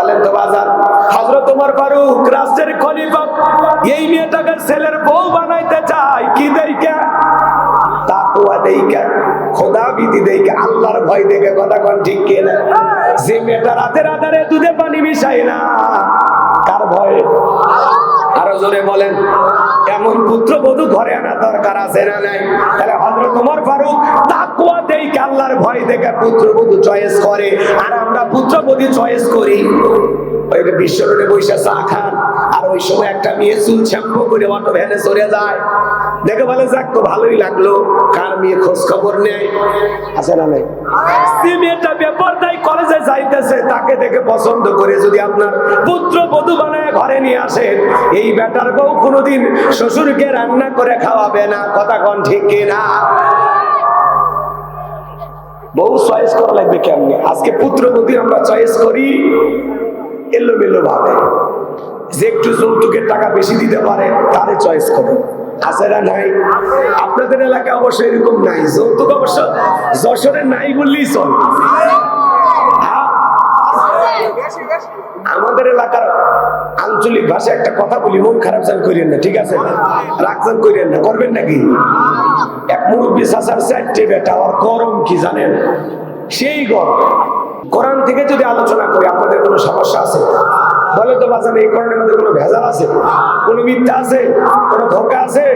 বলেন তো বাজার হজরত তোমার ফারুক রাষ্ট্রের খলিফা, এই মেয়েটাকে ছেলের বউ বানাইতে চায়, কি দেইকা তাকুয়া দেইকা খোদা বিধি দেইকা আল্লাহর ভয় দেখে কথা কোন ঠিক কিনা যে মেয়েটা রাতের আধারে দুধে পানি মিশাই না, কার ভয়ে? আরও জোরে বলেন, এমন পুত্র বধূ ঘরে আনা দরকার আছে না নাই? তাহলে হযরত ওমর ফারুক তাকওয়া দেই আল্লাহর ভয় দেখে পুত্র বধু চয়েস করে। আর আমরা পুত্র বধু চয়েস করি। খান, আর ওই সময় একটা মেয়ে চুল করে চলে যায়। দেখে বলে, যাক তো, ভালোই লাগল। কার মেয়ে নেয়? আছে না নাই? কলেজে যাইতেছে, তাকে দেখে পছন্দ করে যদি আপনার পুত্র বধূ বানায় ঘরে নিয়ে আসেন এই বেটার বউ কোনোদিন শ্বশুরকে রান্না করে খাওয়াবে না, কথা কন ঠিক কিনা? বউ চয়েস করা লাগবে কেমনে? আজকে পুত্র বধূ আমরা চয়েস করি। এলোমেলো ভাবে। যে একটু যৌতুকের টাকা বেশি দিতে পারে, তারে চয়েস করে। আছে নাই। আপনাদের এলাকায় অবশ্য এরকম নাই। যৌতুক অবশ্য যশোরে নাই বললেই চল। হ্যাঁ? আমাদের এলাকার আঞ্চলিক ভাষায় একটা কথা বলি, মন খারাপ চান করিয়েন না, ঠিক আছে? রাখচান করিয়েন না, করবেন নাকি? এক মুরব্বী চাষার চারটে বেটা আর গরম কি জানেন? সেই গরম। কোরআন থেকে যদি আলোচনা করি আপনাদের কোনো সমস্যা আছে? বলে তো বাজান এই কোরআনের মধ্যে কোনো ভেজাল আছে? কোনো মিথ্যা আছে? কোনো ধোকা আছে?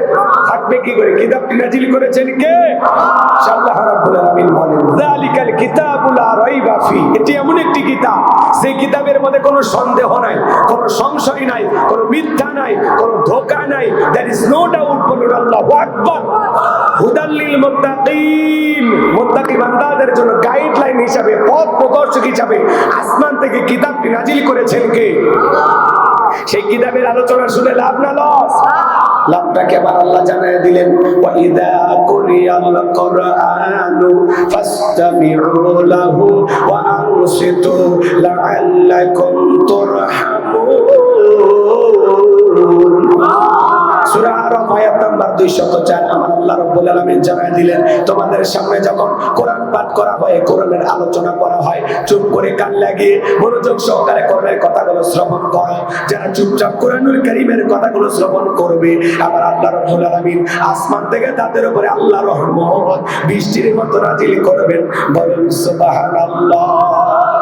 থাকবে কি করে? কিতাবটি নাজিল করেছেন কে? আল্লাহ রাব্বুল আলামিন বলেন, যালিকাল কিতাবুল রাইবা ফি। এটি এমন একটি কিতাব, সেই কিতাবের মধ্যে কোনো সন্দেহ নাই, কোনো সংশয় নাই, কোনো মিথ্যা নাই, কোনো ধোকা নাই। দ্যার ইজ নো ডাউট বলুন, আল্লাহু আকবার। হুদাল্লিল মুত্তাকিন। মুত্তাকি বান্দাদের জন্য গাইডলাইন হিসাবে, পথ প্রদর্শক হিসাবে আসমান থেকে কিতাবটি নাজিল করেছেন কে? সেই কিতাবের আলোচনা শুনে লাভ না লস? লাভটাকে আবার আল্লাহ জানায় দিলেন ওয়া ইদা কুরিয়াল কুরআনু ফাসতামিউ লাহু ওয়া আনসিতু লাআল্লাকুম আয়াত নাম্বার 204 আমার আল্লাহ রাব্বুল আলামিন জানায় দিলেন, তোমাদের সামনে যখন কোরআন পাঠ করা হয়, কোরআনের আলোচনা করা হয়, চুপ করে কান লাগিয়ে মনোযোগ সহকারে কোরআনের কথাগুলো শ্রবণ করো। যারা চুপচাপ কোরআনুল কারীমের কথাগুলো শ্রবণ করবে, আমার আল্লাহ রাব্বুল আলামিন আসমান থেকে তাদের উপরে আল্লাহ রহমত বৃষ্টির মতো নাজিল করবেন। বলেন সুবহানাল্লাহ।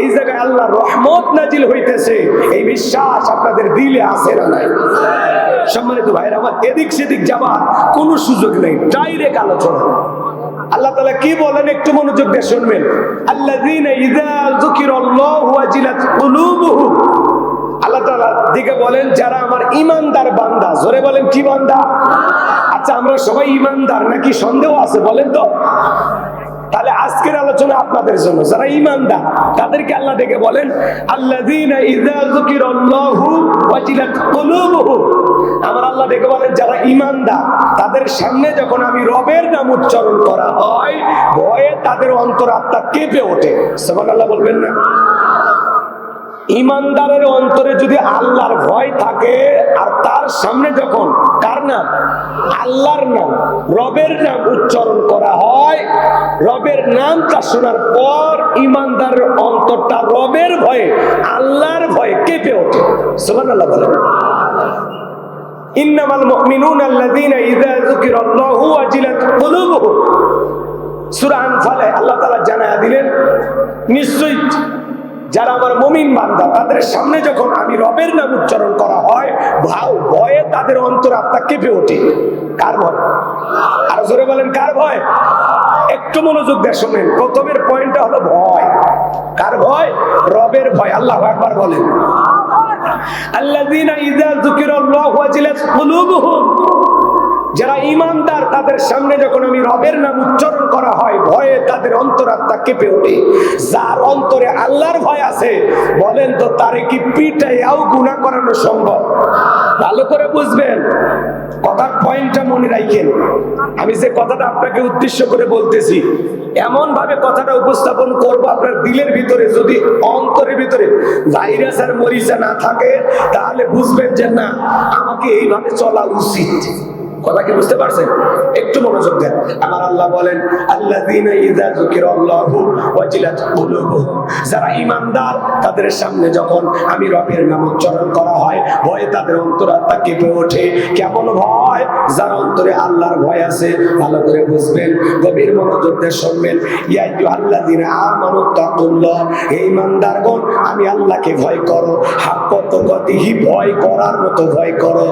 এই জায়গায় আল্লাহ রহমত নাজিল হইতেছে। এই বিশ্বাস আপনাদের দিলে আছে না নাই? সম্মানিত ভাইরা আমার এদিক সেদিক যাবার কোনো সুযোগ নেই ডাইরেক্ট আলোচনা। আল্লাহ তাআলা কি বলেন একটু মনোযোগ দিয়ে শুনবেন? কুলুবুহুম। আল্লাহ তাআলা দিকে বলেন, যারা আমার ইমানদার বান্দা, জোরে বলেন কি বান্দা? আচ্ছা আমরা সবাই ইমানদার নাকি সন্দেহ আছে বলেন তো? তাহলে আজকের আলোচনা আপনাদের জন্য। যারা ইমানদার তাদেরকে আল্লাহ ডেকে বলেন কুলুবুহুম। আমার আল্লাহ ডেকে বলেন, যারা ইমানদার তাদের সামনে যখন আমি রবের নাম উচ্চারণ করা হয়, ভয়ে তাদের অন্তর আত্মা কেঁপে ওঠে। সুবহানাল্লাহ বলবেন না? ইমানদারের অন্তরে যদি আল্লাহর ভয় থাকে, আর তার সামনে যখন কার নাম? আল্লাহর নাম, রবের নাম উচ্চারণ করা হয়, রবের নামটা শোনার পর ইমানদারের অন্তরটা রবের ভয়ে, আল্লাহর ভয়ে কেঁপে ওঠে। সুবহানাল্লাহ বলেন। ইন্নামাল মুমিনুনা আল্লাযীনা ইযা যুকিরাল্লাহু ওয়াজিলাত কুলুবুহুম। সূরা আনফালে আল্লাহ তাআলা জানায়া দিলেন, নিশ্চয়ই যারা আমার মুমিন বান্দা, তাদের সামনে যখন আমি রবের নাম উচ্চারণ করা হয়, ভাও, ভয়ে তাদের অন্তর আত্মা কেঁপে ওঠে। কার ভয়? আর জোরে বলেন, কার ভয়? একটু মনোযোগ দিয়ে শোনেন, প্রথমের পয়েন্টটা হলো ভয়। কার ভয়? রবের ভয়, আল্লাহ একবার বলেন। আল্লাযীনা ইযা যুকিরাল্লাহু ওয়াজিলাত কুলুবুহুম। যারা ইমানদার, তাদের সামনে যখন আমি রবের নাম উচ্চারণ করা হয়, ভয়ে তাদের অন্তরাত্মা কেঁপে ওঠে। যার অন্তরে আল্লাহর ভয় আছে, বলেন তো তারে কি পিটাইয়াও গুণা করানো সম্ভব? ভালো করে বুঝবেন। কথার পয়েন্টটা মনে রাখেন। আমি যে কথাটা আপনাকে উদ্দেশ্য করে বলতেছি এমন ভাবে কথাটা উপস্থাপন করব আপনার দিলের ভিতরে, যদি অন্তরের ভিতরে ভাইরাস আর মরিচা না থাকে, তাহলে বুঝবেন যে না, আমাকে এইভাবে চলা উচিত। কথা কি বুঝতে পারছেন? একটু মনোযোগ দেন। আমার আল্লাহ বলেন, আল্লাযীনা ইযা যুকিরাল্লাহু যারা ঈমানদার, তাদের সামনে যখন আমি রবের নাম উচ্চারণ করা হয়, ভয়ে তাদের অন্তরাত্মা কেঁপে ওঠে। কেমন ভয়? যার অন্তরে আল্লাহর ভয় আছে, ভালো করে বুঝবেন, গভীর মনোযোগ দিয়ে শুনবেন। ইয়া আইয়ুহাল্লাযীনা আমানু তাকুল্লাহ। হে ঈমানদারগণ, আমি আল্লাহকে ভয় করো। হাক্কত গতিহি ভয় করার মতো ভয় করো।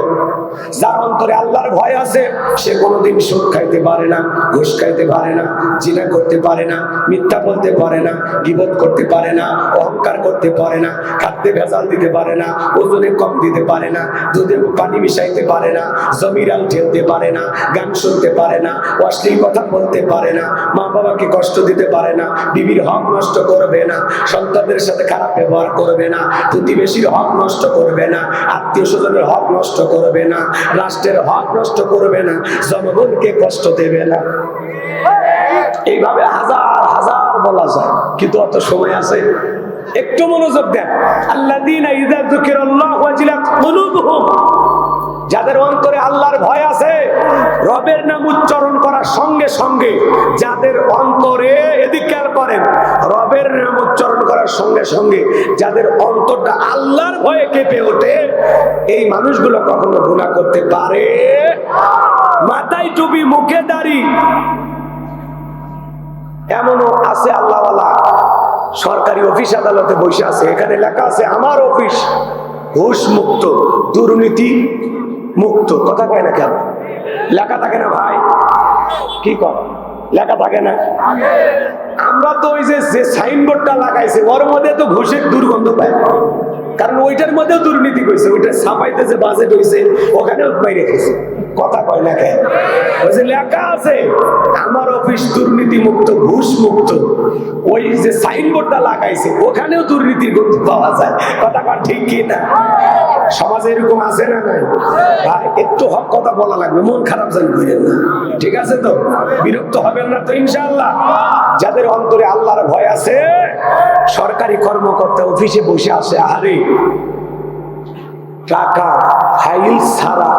যার অন্তরে আল্লাহর ভয় আছে সে কোনোদিন সুদ খাইতে পারে না ঘুষ খাইতে পারে না জিনা করতে পারে না মিথ্যা বলতে পারে না গিবত করতে পারে না অহংকার করতে পারে না খাদ্যে ভেজাল দিতে পারে না ওজনে কম দিতে পারে না দুধে পানি মিশাইতে পারে না জমিরাল ঠেলতে পারে না গান শুনতে পারে না অশ্লীল কথা বলতে পারে না মা বাবাকে কষ্ট দিতে পারে না বিবির হক নষ্ট করবে না সন্তানদের সাথে খারাপ ব্যবহার করবে না প্রতিবেশীর হক নষ্ট করবে না আত্মীয় স্বজনের হক নষ্ট করবে না রাষ্ট্রের হক নষ্ট করবে না, জনগণকে কষ্ট দেবে না। এইভাবে হাজার হাজার বলা যায়, কিন্তু অত সময় আছে। একটু মনোযোগ দেন। যুকিরাল্লাহু যাদের অন্তরে আল্লাহর ভয় আছে, রবের নাম উচ্চারণ করার সঙ্গে সঙ্গে যাদের অন্তরে এদিক খেয়াল করেন, রবের নাম উচ্চারণ করার সঙ্গে সঙ্গে যাদের অন্তরটা আল্লাহর ভয়ে কেঁপে ওঠে, এই মানুষগুলো কখনো গুণা করতে পারে? মাথায় টুপি, মুখে দাড়ি। এমনও আছে আল্লাহওয়ালা। সরকারি অফিস আদালতে বসে আছে। এখানে লেখা আছে, আমার অফিস ঘুষ মুক্ত দুর্নীতি মুক্ত। কথা কয় না কেন? লেখা থাকে না ভাই? কি কর লেখা থাকে না। আমরা তো ওই যে সাইনবোর্ডটা লাগাইছে, ওর মধ্যে তো ঘুষের দুর্গন্ধ পায়। কারণ ওইটার মধ্যেও দুর্নীতি করেছে ওইটা ছাপাইতে যে বাজেট হয়েছে ওখানেও পাই রেখেছে কথা কয় না কেন? ওই যে লেখা আছে, আমার অফিস দুর্নীতি মুক্ত ঘুষ মুক্ত ওই যে সাইনবোর্ডটা লাগাইছে, ওখানেও গন্ধ পাওয়া যায়। কথা কয় ঠিক কি না সমাজে এরকম আছে না নাই? ভাই একটু হক কথা বলা লাগবে, মন খারাপ যেন করেন না। ঠিক আছে তো? বিরক্ত হবেন না তো ইনশাআল্লাহ। যাদের অন্তরে আল্লাহর ভয় আছে, সরকারি কর্মকর্তা অফিসে বসে আছে আরে টাকা, ফাইল ছাড়া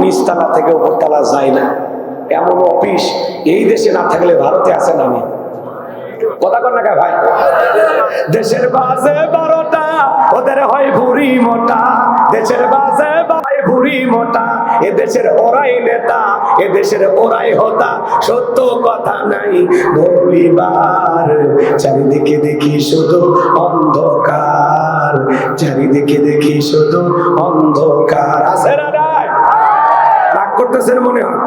নিচতলা থেকে উপরতলা যায় না। এমন অফিস এই দেশে না থাকলে ভারতে আছে না আমি কথা কর না ভাই? দেশের বাজে বারোটা ওদের হয় ভুরি মোটা, দেশের বাজে ভাই ভুরি মোটা, এ দেশের ওরাই নেতা, এ দেশের ওরাই হতা। সত্য কথা নাই বলিবার। চারিদিকে দেখি শুধু অন্ধকার। চারিদিকে দেখি শুধু অন্ধকার। আছে না করতেছেন মনে হয়।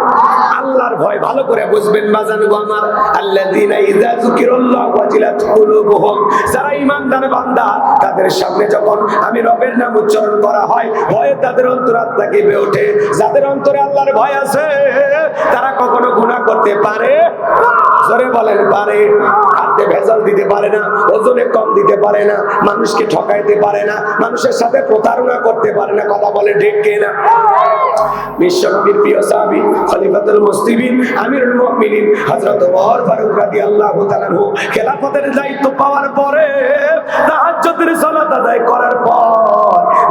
আল্লাহর ভয় ভালো করে বুঝবেন বাজান গো আমার। আল্লাযীনা ইযা যুকিরাল্লাহু ওয়াজিলাত কুলুবুহুম। যারা ঈমানদার বান্দা, তাদের সামনে যখন আমি রবের নাম উচ্চারণ করা হয়, ভয়ে তাদের অন্তরাত্মা কেঁপে ওঠে। যাদের অন্তরে আল্লাহর ভয় আছে, তারা কখনো গুনাহ করতে পারে জোরে বলেন, পারে। খাদ্যে ভেজাল দিতে পারে না, ওজনে কম দিতে পারে না, মানুষকে ঠকাইতে পারে না, মানুষের সাথে প্রতারণা করতে পারে না, কথা বলে ঠিক না বিশ্বনবীর খেলাফতের দায়িত্ব পাওয়ার পরে তাহাজ্জুদের সালাত করার পর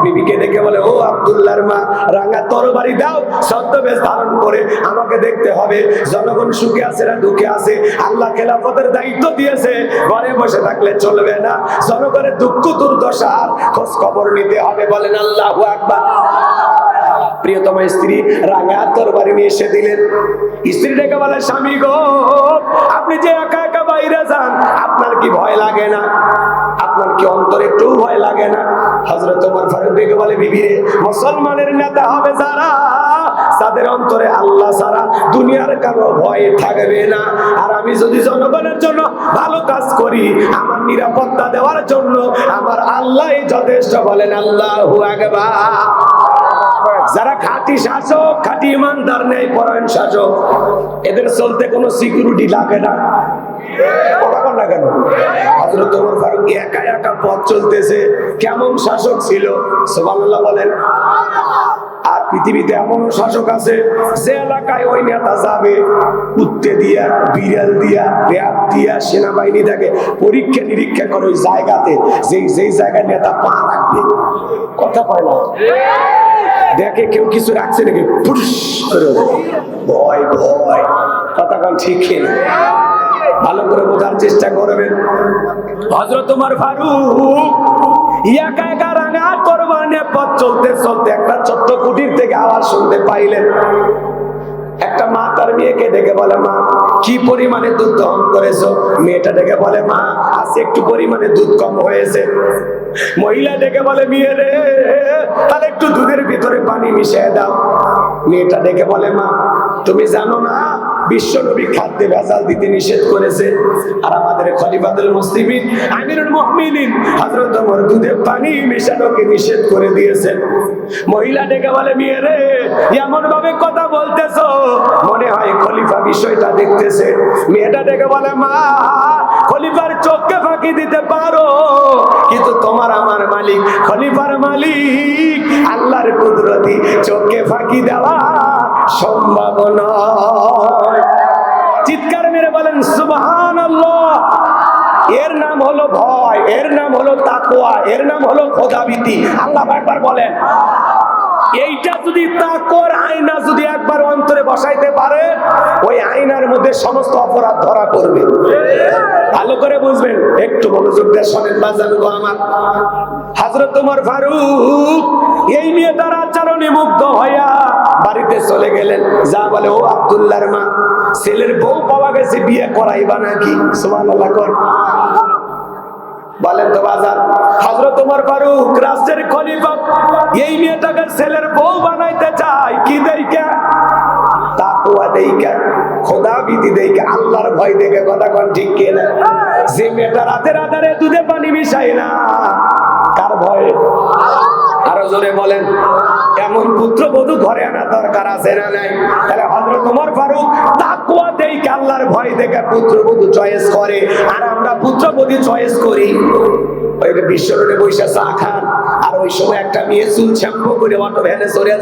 বিবিকে ডেকে বলে, ও আব্দুল্লাহর মা, রাঙা তরবারি দাও, ছদ্মবেশ ধারণ করে আমাকে দেখতে হবে। জনগণ সুখে আছে না দুঃখে আছে? আল্লাহ খেলাফতের দায়িত্ব দিয়েছে। ঘরে বসে থাকলে চলবে না। জনগণের দুঃখ দুর্দশার খোঁজ খবর নিতে হবে। বলেন, আল্লাহু স্ত্রী রাঙা নিয়ে এসে দিলেন। স্ত্রী ডেকে বলে, স্বামী গো, আপনি যে একা একা বাইরে যান, আপনার কি ভয় লাগে না? আপনার কি অন্তরে একটু ভয় লাগে না? হজরত তোমার ডেকে বলে বিবিরে মুসলমানের নেতা হবে যারা? তাদের অন্তরে আল্লাহ ছাড়া দুনিয়ার কারও ভয় থাকবে না। আর আমি যদি জনগণের জন্য ভালো কাজ করি, আমার নিরাপত্তা দেওয়ার জন্য আমার আল্লাহ যথেষ্ট বলেন আল্লাহ আকবার। যারা খাঁটি শাসক, খাঁটি ইমানদার নেই, পরায়ণ শাসক, এদের চলতে কোনো সিকিউরিটি লাগে না। কথা একা একা পথ চলতেছে, কেমন শাসক ছিল? সুবহানাল্লাহ বলেন। আর পৃথিবীতে এমন শাসক আছে, যে এলাকায় ওই নেতা যাবে, কুত্তে দিয়া, বিড়াল দিয়া, র্যাব দিয়া, সেনাবাহিনী থাকে পরীক্ষা নিরীক্ষা করে ওই জায়গাতে, যেই যেই জায়গায় নেতা পা রাখবে। কথা কয় না? দেখে কেউ কিছু রাখছে নাকি? ফুস করে ভয় ভয়। কথা কন ঠিক না? ভালো করে বোঝার চেষ্টা করবেন। হজরত তোমার ফারুক একা একা রাঙা কোরবানের পথ চলতে চলতে একটা ছোট্ট কুটির থেকে আওয়াজ শুনতে পাইলেন। একটা মা তার মেয়েকে ডেকে বলে, মা, কি পরিমাণে দুধ দহন করেছ? মেয়েটা ডেকে বলে, মা আজ একটু পরিমাণে দুধ কম হয়েছে। মহিলা ডেকে বলে, মেয়ে রে, তাহলে একটু দুধের ভিতরে পানি মিশিয়ে দাও। মেয়েটা ডেকে বলে, মা, তুমি জানো না বিশ্ব নবী খাদ্যে ভেজাল দিতে নিষেধ করেছে? আর আমাদের খলিফাতুল মুসলিমিন, আমিরুল মুমিনিন হযরত ওমর দুধে পানি মেশানোকে নিষেধ করে দিয়েছেন। মহিলা ডেকে বলে, মেয়ে রে এমন ভাবে কথা বলতেছো, মনে হয় খলিফা বিষয়টা দেখতেছে। মেয়েটা ডেকে বলে, মা, খলিফার চোখকে ফাঁকি দিতে পারো কিন্তু তোমার আমার মালিক, খলিফার মালিক, আল্লাহর কুদরতি চোখকে ফাঁকি দেওয়া সম্ভব চিৎকার মেরে বলেন সুবহান এর নাম হলো ভয়, এর নাম হলো তাকোয়া এর নাম হলো খোদাবিতি আল্লাহ একবার বলেন এইটা যদি তাকর আয়না যদি একবার অন্তরে বসাইতে পারে, ওই আয়নার মধ্যে সমস্ত অপরাধ ধরা পড়বে। ভালো করে বুঝবেন, একটু মনোযোগ দিয়ে শোনেন, বাজান গো আমার। হাজরত তোমার ফারুক, এই নিয়ে তার আচরণে মুগ্ধ হইয়া বাড়িতে চলে গেলেন। যা বলে, ও আব্দুল্লাহর মা, ছেলের বউ পাওয়া গেছে, বিয়ে করাইবা নাকি? সুবহানাল্লাহ কর। তোমার ফারুক রাষ্ট্রের খলিফা। এই মেয়েটাকে ছেলের বউ বানাইতে চায়। কি দেইকা তাকুয়া দেইকা আল্লাহর ভয় দেখে কথা কোন ঠিক মেয়েটা রাতে রাতারে দুধে পানি না, কার দেই আল্লাহর ভয় দেখে পুত্র বধূ চয়েস করে। আর আমরা পুত্র বধূ চয়েস করি। খান, আর ওই সময় একটা মেয়ে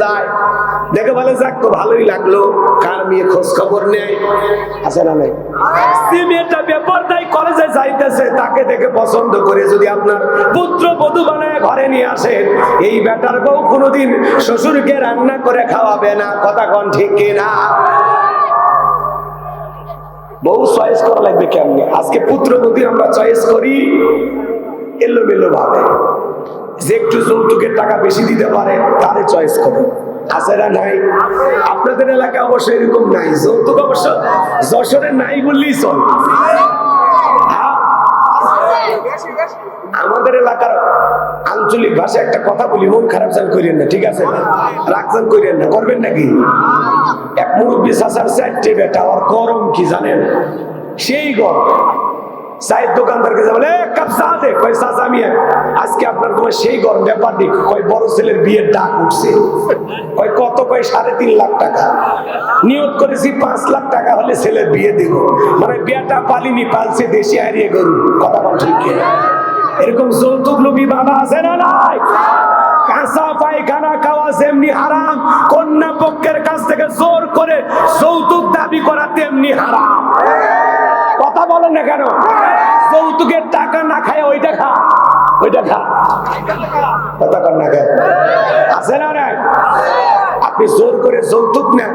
যায়। দেখে বলে, যাক তো, ভালোই লাগল, কার মেয়ে নেয়? আছে না নাই? কলেজে যাইতেছে, তাকে দেখে পছন্দ করে যদি আপনার পুত্র বধূ বানায় ঘরে নিয়ে আসেন এই বেটার বউ কোনোদিন শ্বশুরকে রান্না করে খাওয়াবে না, কথা কন ঠিক কিনা? বউ চয়েস করা লাগবে কেমনে? আজকে পুত্র বধূ আমরা চয়েস করি। এলোমেলো ভাবে। যে একটু যৌতুকের টাকা বেশি দিতে পারে, তারে চয়েস করে। নাই। আপনাদের এলাকায় অবশ্য এরকম নাই। যৌতুক অবশ্য যশোরের নাই বললেই চল। হ্যাঁ? আমাদের এলাকার আঞ্চলিক ভাষায় একটা কথা বলি, মন খারাপ যান করিয়েন না, ঠিক আছে? রাখজান করিয়েন না, করবেন নাকি? এক মুরব্বী চাষার চারটে বেটা আর গরম কি জানেন? সেই গরম। চায়ের দোকানদারকে যা বলে "এ, কাপ চা দে। কয় আজকে আপনার তোমার সেই গরম ব্যাপার দিক কয় বড় ছেলের বিয়ের ডাক উঠছে। কয় কত? কয় সাড়ে তিন লাখ টাকা। নিয়োগ করেছি পাঁচ লাখ টাকা হলে ছেলের বিয়ে দিব। মানে বিয়েটা পালিনি পালছে দেশে হারিয়ে গরু। কথা বল ঠিক? এরকম যৌতুক লোভী বাবা আছে না নাই? কাঁচা পায়খানা খাওয়া যেমনি হারাম কন্যা পক্ষের কাছ থেকে জোর করে যৌতুক দাবি করা তেমনি হারাম। বলেন না কেন? যৌতুকের টাকা না খায় ওইটা খা ওইটা খা কথা কর না কেন? আছে না নাই? আপনি জোর করে যৌতুক নেন।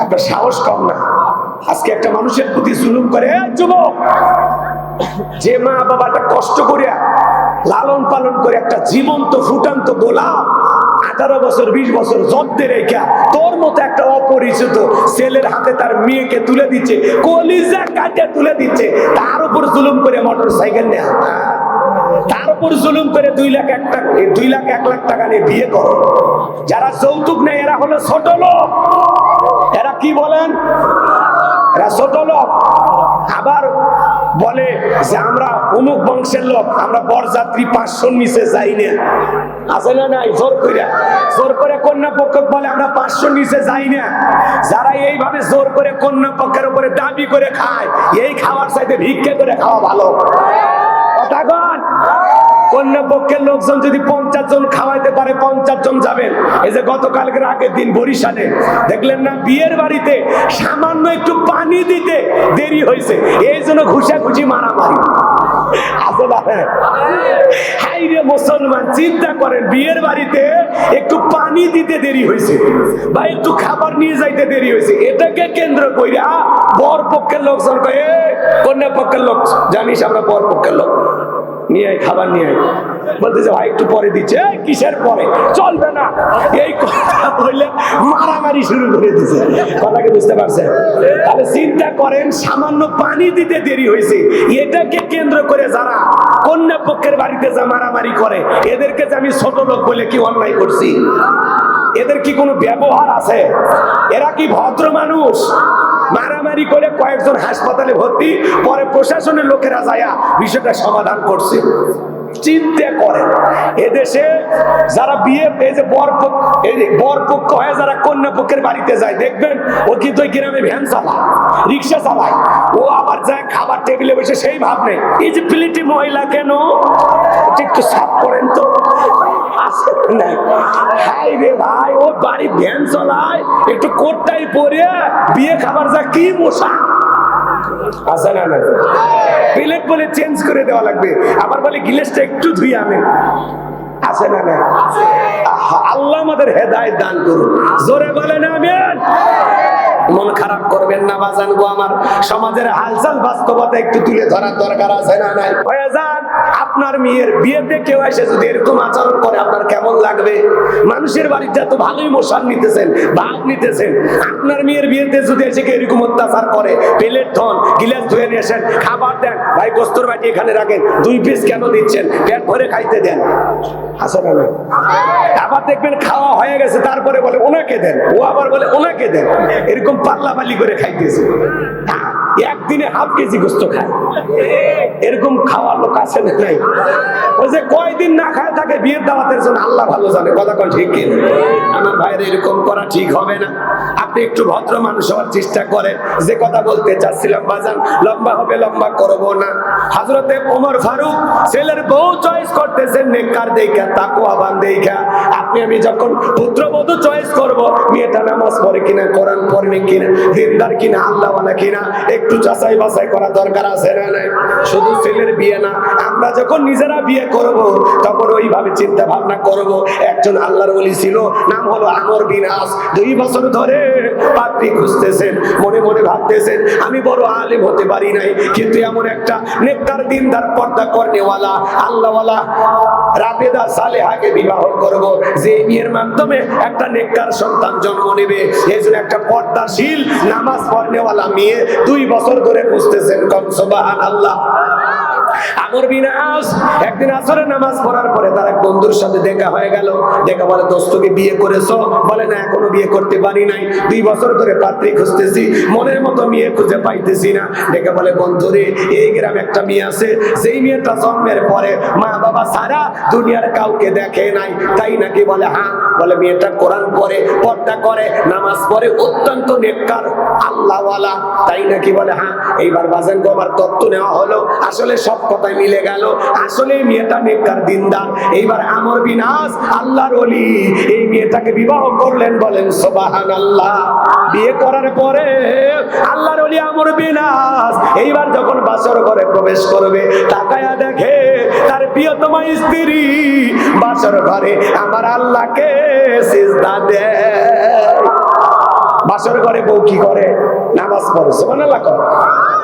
আপনার সাহস কম না। আজকে একটা মানুষের প্রতি জুলুম করে যুবক! যে মা বাবাটা কষ্ট করিয়া লালন পালন করে একটা জীবন্ত ফুটান্ত গোলাপ আঠারো বছর, বিশ বছর যত্নে রেখা। তোর মতো একটা অপরিচিত ছেলের হাতে তার মেয়েকে তুলে দিচ্ছে, কলিজা কাটে তুলে দিচ্ছে। তার উপর জুলুম করে মোটর সাইকেল নেয়া তার উপর জুলুম করে দুই লাখ এক টাকা দুই লাখ এক লাখ টাকা নিয়ে বিয়ে করো। যারা যৌতুক নেই এরা হলো ছোট লোক। এরা কি বলেন? ছোট লোক। আবার বলে যে আমরা অমুক বংশের লোক, আমরা বরযাত্রী পাঁচশো নিচে যাই না। আছে না নাই? জোর করে। জোর করে কন্যা পক্ষ বলে, আমরা পাঁচশো নিচে যাই না। যারা এইভাবে জোর করে কন্যা পক্ষের উপরে দাবি করে খায়, এই খাওয়ার চাইতে ভিক্ষে করে খাওয়া ভালো। কথা কন্যা পক্ষের লোকজন যদি পঞ্চাশ জন খাওয়াইতে পারে, পঞ্চাশ জন যাবেন। এই যে গতকালকের আগের দিন বরিশালে, দেখলেন না বিয়ের বাড়িতে সামান্য একটু পানি দিতে দেরি হয়েছে। এই জন্য ঘুষাঘুষি মারামারি। মুসলমান, চিন্তা করেন, বিয়ের বাড়িতে একটু পানি দিতে দেরি হয়েছে বা একটু খাবার নিয়ে যাইতে দেরি হয়েছে। এটাকে কেন্দ্র কইরা বর পক্ষের লোকজন কয়ে কন্যা পক্ষের লোক, জানিস আমরা বর পক্ষের লোক। নিয়ে আয় খাবার নিয়ে বলতেছে ভাই, একটু পরে দিচ্ছে। কিসের পরে? চলবে না। এই কথা বললে মারামারি শুরু করে দিছে। কথাকে বুঝতে পারছেন? তাহলে চিন্তা করেন, সামান্য পানি দিতে দেরি হয়েছে। এটাকে কেন্দ্র করে যারা কন্যা পক্ষের বাড়িতে যা মারামারি করে, এদেরকে যে আমি ছোট লোক বলে কি অন্যায় করছি? এদের কি কোনো ব্যবহার আছে? এরা কি ভদ্র মানুষ? মারামারি করে কয়েকজন হাসপাতালে ভর্তি, পরে প্রশাসনের লোকেরা যায়া বিষয়টা সমাধান করছে। চিন্তা করে। এদেশে যারা বিয়ে, এই যে বর বর পক্ষ হয়ে যারা কন্যা পক্ষের বাড়িতে যায়, দেখবেন ও কিন্তু ওই গ্রামে ভ্যান চালায়, রিক্সা চালায়। ও আবার যায় খাবার টেবিলে বসে সেই ভাব নেই এই যে মহিলা কেন? একটু সাফ করেন তো। ভাই বাড়ি ভ্যান একটু কোটটাই পরে বিয়ে খাবার যা কি মশা। আছে না না প্লেট বলে চেঞ্জ করে দেওয়া লাগবে। আবার বলে গিলেসটা একটু ধুই আনে আছে না না আল্লাহ আমাদের হেদায়েত দান করুন। জোরে বলেন, আমিন। মন খারাপ করবেন না বাজান গো আমার। সমাজের হালচাল বাস্তবতা একটু তুলে ধরার দরকার আছে না নাই? হয়ে যান আপনার মেয়ের বিয়েতে কেউ এসে যদি এরকম আচরণ করে আপনার কেমন লাগবে? মানুষের বাড়িতে এত ভালোই মশান নিতেছেন ভাগ নিতেছেন। আপনার মেয়ের বিয়েতে যদি এসে কেউ এরকম অত্যাচার করে প্লেট ধন গিলাস ধুয়ে নিয়ে খাবার দেন ভাই গোস্তর বাটি এখানে রাখেন দুই পিস কেন দিচ্ছেন? পেট ভরে খাইতে দেন? আবার দেখবেন খাওয়া হয়ে গেছে তারপরে বলে ওনাকে দেন। ও আবার বলে ওনাকে দেন। এরকম পাল্লা পাল্লি করে খাইতেছে। হ্যাঁ, একদিনে হাফ কেজি গোস্ত খায়। এরকম খাওয়ার লোক আছে নাই? ওই যে কয়দিন না খায়, তাকে বিয়ের দাওয়াতের জন্য আল্লাহ ভালো জানে। কথা কয় ঠিক কি? আমার ভাইয়ের এরকম করা ঠিক হবে না। আপনি একটু ভদ্র মানুষ হওয়ার চেষ্টা করেন। যে কথা বলতে চাচ্ছিলাম, বাজান, লম্বা হবে, লম্বা করব না। হজরতে ওমর ফারুক ছেলের বউ চয়েস করতেছেন নেককার দেখা তাকুয়া বান দেখা আপনি, আমি যখন পুত্রবধূ চয়েস করব, মেয়েটা নামাজ পড়ে কিনা, কোরআন পড়বে কিনা, দিনদার কিনা, আল্লাহওয়ালা কিনা, একটু যাচাই বাছাই করা দরকার আছে না নাই? শুধু ছেলের বিয়ে না, আমরা যখন নিজেরা বিয়ে করব, তখন ওইভাবে চিন্তা ভাবনা করব। একজন আল্লাহর ওলি ছিল, নাম হলো বিনাশ দুই বছর ধরে পাত্রী খুঁজতেছেন, মনে মনে ভাবতেছেন, আমি বড় আলেম হতে পারি নাই, কিন্তু এমন একটা নেককার দিনদার পর্দা কর্নেওয়ালা, আল্লাহওয়ালা রাবেদা সালেহাকে বিবাহ করব, যে বিয়ের মাধ্যমে একটা নেককার সন্তান জন্ম নেবে। এই জন্য একটা পর্দাশীল নামাজ পড়নেওয়ালা মেয়ে দুই বছর ধরে খুঁজতেছেন, কম সোবাহান আল্লাহ আমর বিনাশ একদিন আসরে নামাজ পড়ার পরে তার এক বন্ধুর সাথে দেখা হয়ে গেল। দেখা বলে, দোস্তকে বিয়ে করেছ? বলে, না, এখনও বিয়ে করতে পারি নাই। দুই বছর ধরে পাত্রী খুঁজতেছি। মনের মতো মেয়ে খুঁজে পাইতেছি না। দেখে বলে, বন্ধু রে, এই গ্রামে একটা মেয়ে আছে। সেই মেয়েটা জন্মের পরে মা বাবা সারা দুনিয়ার কাউকে দেখে নাই। তাই নাকি বলে হ্যাঁ বলে, মেয়েটা কোরআন পড়ে, পর্দা করে, নামাজ পড়ে, অত্যন্ত নেককার, আল্লাহওয়ালা। তাই নাকি বলে হ্যাঁ এইবার বাজেন গো, আমার তত্ত্ব নেওয়া হলো। আসলে সব কথাই মিলে গেল। আসলে মেয়েটা নেককার, দিনদার। এইবার আমর বিনাশ আল্লাহর ওলি। এই মেয়েটাকে বিবাহ করলেন, বলেন সোবাহান আল্লাহ বিয়ে করার পরে আল্লাহর অলি আমর বিনাশ এইবার যখন বাসর ঘরে প্রবেশ করবে, তাকায়া দেখে তার প্রিয়তমা স্ত্রী বাসর ঘরে আমার আল্লাহকে সিজদা দেয়। বাসর ঘরে বউ কি করে? নামাজ পড়ে, সুবহানাল্লাহ কর।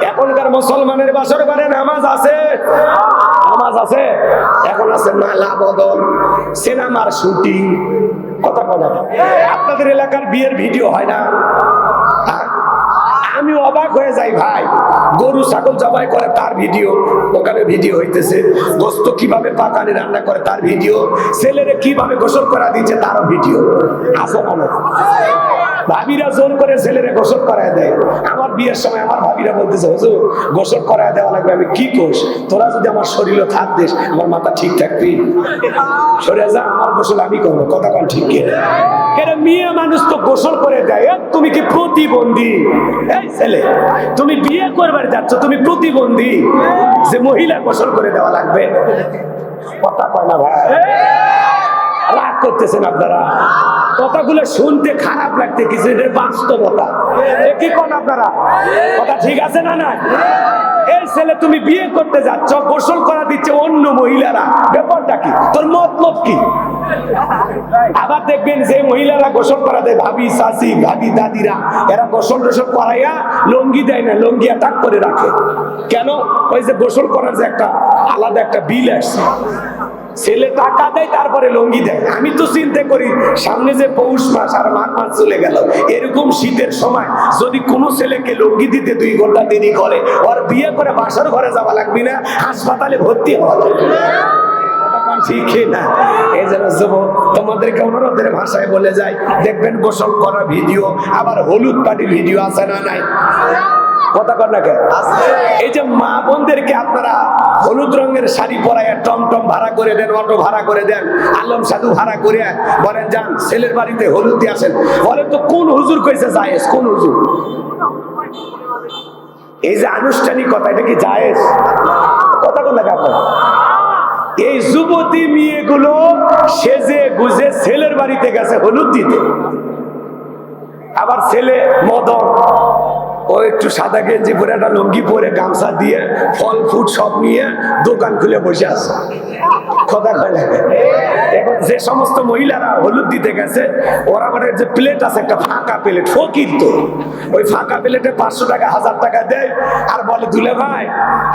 এখনকার মুসলমানের বাসর ঘরে নামাজ আছে। নামাজ আছে। এখন আছে মালা, বদল, সিনেমার শুটিং। কথা কথা আপনাদের এলাকার বিয়ের ভিডিও হয় না? হ্যাঁ? আমি অবাক হয়ে যাই ভাই। গরু, ছাগল জবাই করে তার ভিডিও। ওখানে ভিডিও হইতেছে। গোস্ত কীভাবে পাকানি রান্না করে তার ভিডিও। ছেলেরে কীভাবে গোসল করা দিচ্ছে তারও ভিডিও। আছে মনে ভাবিরা জোর করে ছেলেরে গোসল করায় দেয়। আমার বিয়ের সময় আমার ভাবিরা বলতেছে, হুজুর, গোসল করায় দেওয়া লাগবে, আমি কি কোষ তোরা যদি আমার শরীরে থাক দিস, আমার মাথা ঠিক থাকবি? সরে যা, আমার গোসল আমি করব। কথা কন ঠিক কেন? মেয়ে মানুষ তো গোসল করে দেয়? তুমি কি প্রতিবন্ধী? এই ছেলে, তুমি বিয়ে করবার যাচ্ছ, তুমি প্রতিবন্ধী? যে মহিলা গোসল করে দেওয়া লাগবে। কথা কয় না ভাই? করতেছেন আপনারা? কথাগুলো শুনতে খারাপ লাগতে কিছু বাস্তবতা। কি কোন আপনারা? কথা ঠিক আছে না না এই ছেলে তুমি বিয়ে করতে যাচ্ছ, গোসল করা দিচ্ছে অন্য মহিলারা। ব্যাপারটা কি? তোর মতলব কি? আবার দেখবেন যে মহিলারা গোসল করা দেয়, ভাবি শাশি ভাবি, দাদিরা, এরা গোসল টোসল করাইয়া লঙ্গি দেয় না, লঙ্গি অ্যাটাক করে রাখে। কেন? ওই যে গোসল করার যে একটা আলাদা একটা বিল আসছে। ছেলে টাকা দেয়, তারপরে লঙ্গি দেয়। আমি তো চিন্তা করি, সামনে যে পৌষ মাস আর মাঘ মাস চলে গেল, এরকম শীতের সময় যদি কোনো ছেলেকে লঙ্গি দিতে দুই ঘণ্টা দেরি করে, ওর বিয়ে করে বাসার ঘরে যাওয়া লাগবে না, হাসপাতালে ভর্তি হওয়া লাগবে না। এই জন্য যুবক, তোমাদেরকে অনুরোধের ভাষায় বলে যায় দেখবেন গোসল করা ভিডিও, আবার হলুদ পাটির ভিডিও আছে না নাই? কথা কর না কেন? এই যে মা বোনদেরকে আপনারা হলুদ রঙের শাড়ি পরায় টমটম ভাড়া করে দেন অটো ভাড়া করে দেন আলম সাধু ভাড়া করে বলেন যান ছেলের বাড়িতে হলুদ দিয়ে আসেন। বলেন তো কোন হুজুর কইছে জায়েজ? কোন হুজুর? এই যে আনুষ্ঠানিকতা এটা কি জায়েজ? কথা কোন লাগে আপনার? এই যুবতী মেয়েগুলো সেজে গুজে ছেলের বাড়িতে গেছে হলুদ দিতে। আবার ছেলে মদন। ও একটু সাদা গেঞ্জি পরে, একটা লুঙ্গি পরে, গামছা দিয়ে ফল ফুট সব নিয়ে দোকান খুলে বসে আছে। কথা কয় লাগে যে সমস্ত মহিলারা হলুদ দিতে গেছে, ওরা মানে যে প্লেট আছে, একটা ফাঁকা প্লেট ফকির তো। ওই ফাঁকা প্লেটে পাঁচশো টাকা, হাজার টাকা দেয় আর বলে, দুলে ভাই,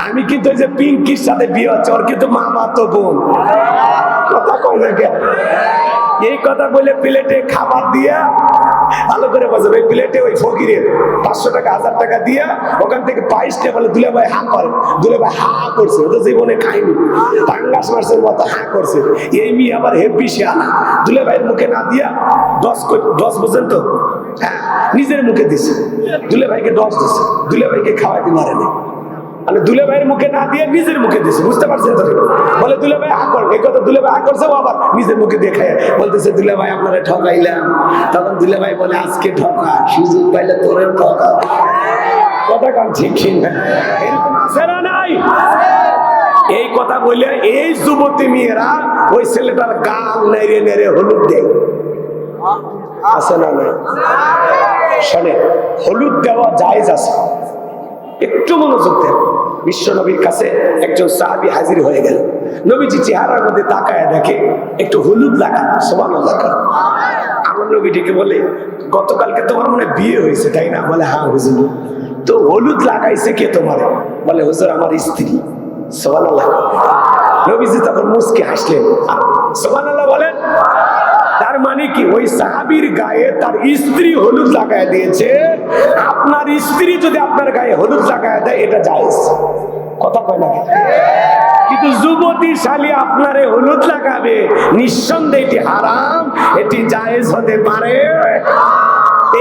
আমি কিন্তু যে পিঙ্কির সাথে বিয়ে হচ্ছে, ওর কিন্তু মামা তো বোন। কথা কয় এই কথা বলে প্লেটে খাবার দিয়া ভালো করে বাজাবে। ওই প্লেটে ওই ফকিরের পাঁচশো টাকা, হাজার টাকা দিয়া ওখান থেকে পাইসটা বলে দুলে ভাই হা করে। দুলে ভাই হা করছে ও তো জীবনে খাইনি পাঙ্গাস মাসের মতো হা করছে। এই মেয়ে আবার হেব্বি সে দুলে ভাইয়ের মুখে না দিয়া দশ দশ বোঝেন তো? হ্যাঁ নিজের মুখে দিছে। দুলে ভাইকে দশ দিছে। দুলে ভাইকে খাওয়াইতে পারেনি। মানে দুলে ভাইয়ের মুখে না দিয়ে নিজের মুখে দিছে, বুঝতে পারছেন তো? বলে দুলে ভাই আকর এই কথা দুলে ভাই আকরছে ও আবার নিজের মুখে দেখে বলতেছে, দুলে ভাই, আপনারা ঠকাইলাম। তখন দুলে ভাই বলে, আজকে ঠকা, সুযোগ পাইলে তোরে ঠকা। কথা কান ঠিক না এরকম আছে না নাই? এই কথা বলে এই যুবতী মেয়েরা ওই ছেলেটার গাল নেড়ে নেড়ে হলুদ দেয়। আছে না নাই? শোনে হলুদ দেওয়া জায়েজ আছে। একটু মনোযোগ দেন। বিশ্ব নবীর কাছে একজন সাহাবি হাজির হয়ে গেল। নবীজি চেহারার মধ্যে তাকায় দেখে, একটু হলুদ লাগা সমান লাগা আমার নবীটিকে বলে, গতকালকে তোমার মনে বিয়ে হয়েছে, তাই না? বলে হ্যাঁ হুজুর। তো হলুদ লাগাইছে কে তোমার? বলে, হুজুর, আমার স্ত্রী। সোমান নবীজি তখন মুসকে হাসলেন। সোমান বলেন মানে কি? ওই সাহাবির গায়ে তার স্ত্রী হলুদ লাগায় দিয়েছে। আপনার স্ত্রী যদি আপনার গায়ে হলুদ লাগায় দেয়, এটা জায়েজ। কথা কয় না কিন্তু যুবতী শালী আপনারে হলুদ লাগাবে। নিঃসন্দেহে এটি হারাম, এটি জায়েজ হতে পারে।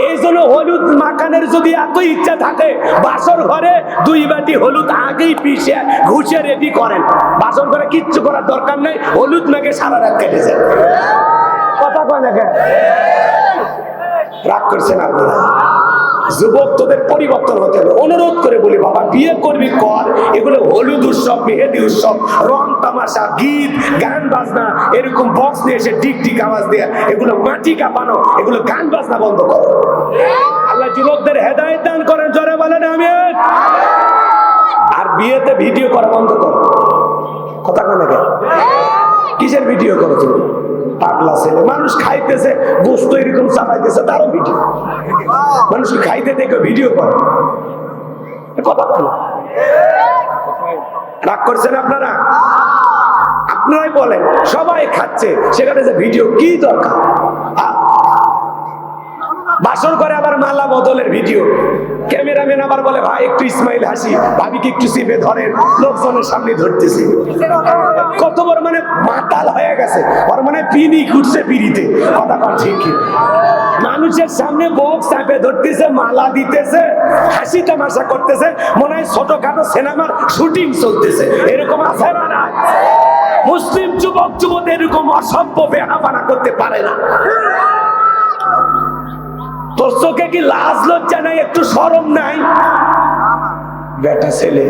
এই জন্য হলুদ মাখানের যদি এত ইচ্ছা থাকে, বাসর ঘরে দুই বাটি হলুদ আগেই পিষে, ঘুষে রেডি করেন। বাসর ঘরে কিচ্ছু করার দরকার নেই, হলুদ মেখে সারা রাত কেটে যায় কথা কয় না কেন? রাগ করছেন আপনারা। যুবক তোদের পরিবর্তন হতে হবে। অনুরোধ করে বলি, বাবা, বিয়ে করবি কর। এগুলো হলুদ উৎসব, মেহেদি উৎসব, রং তামাশা, গীত, গান বাজনা, এরকম বক্স নিয়ে এসে টিক টিক আওয়াজ দেয়া এগুলো মাটি কাঁপানো, এগুলো গান বাজনা বন্ধ করো। আল্লাহ যুবকদের হেদায়ত দান করেন, জোরে বলেন আমি আর বিয়েতে ভিডিও করা বন্ধ করো। কথা কেন? কিসের ভিডিও করো তুমি? পাগলা ছেলে। মানুষ খাইতেছে, গোস্ত এরকম চাপাইতেছে, তারও ভিডিও মানুষ কি খাইতে দেখে ভিডিও করে? কথা বলো। রাগ করছেন আপনারা? আপনারাই বলেন, সবাই খাচ্ছে, সেখানে যে ভিডিও কি দরকার? বাসর করে আবার মালা বদলের ভিডিও ক্যামেরাম্যান আবার বলে, ভাই, একটু ইসমাইল হাসি। ভাবিকে একটু চিপে ধরেন। লোকজনের সামনে ধরতেছি। কত বড় মানে মাতাল হয়ে গেছে। ওর মানে পিনি ঘুরছে পিড়িতে। কথা কর ঠিক মানুষের সামনে বক চাপে ধরতেছে, মালা দিতেছে, হাসি তামাশা করতেছে, মনে হয় ছোটখাটো সিনেমার শুটিং চলতেছে। এরকম আছে না না মুসলিম যুবক, যুবতী এরকম অসভ্য বেহাপানা করতে পারে না। তোর চোখে কি লাজ লজ্জা নাই? একটু সরম নাই? বেটা ছেলে।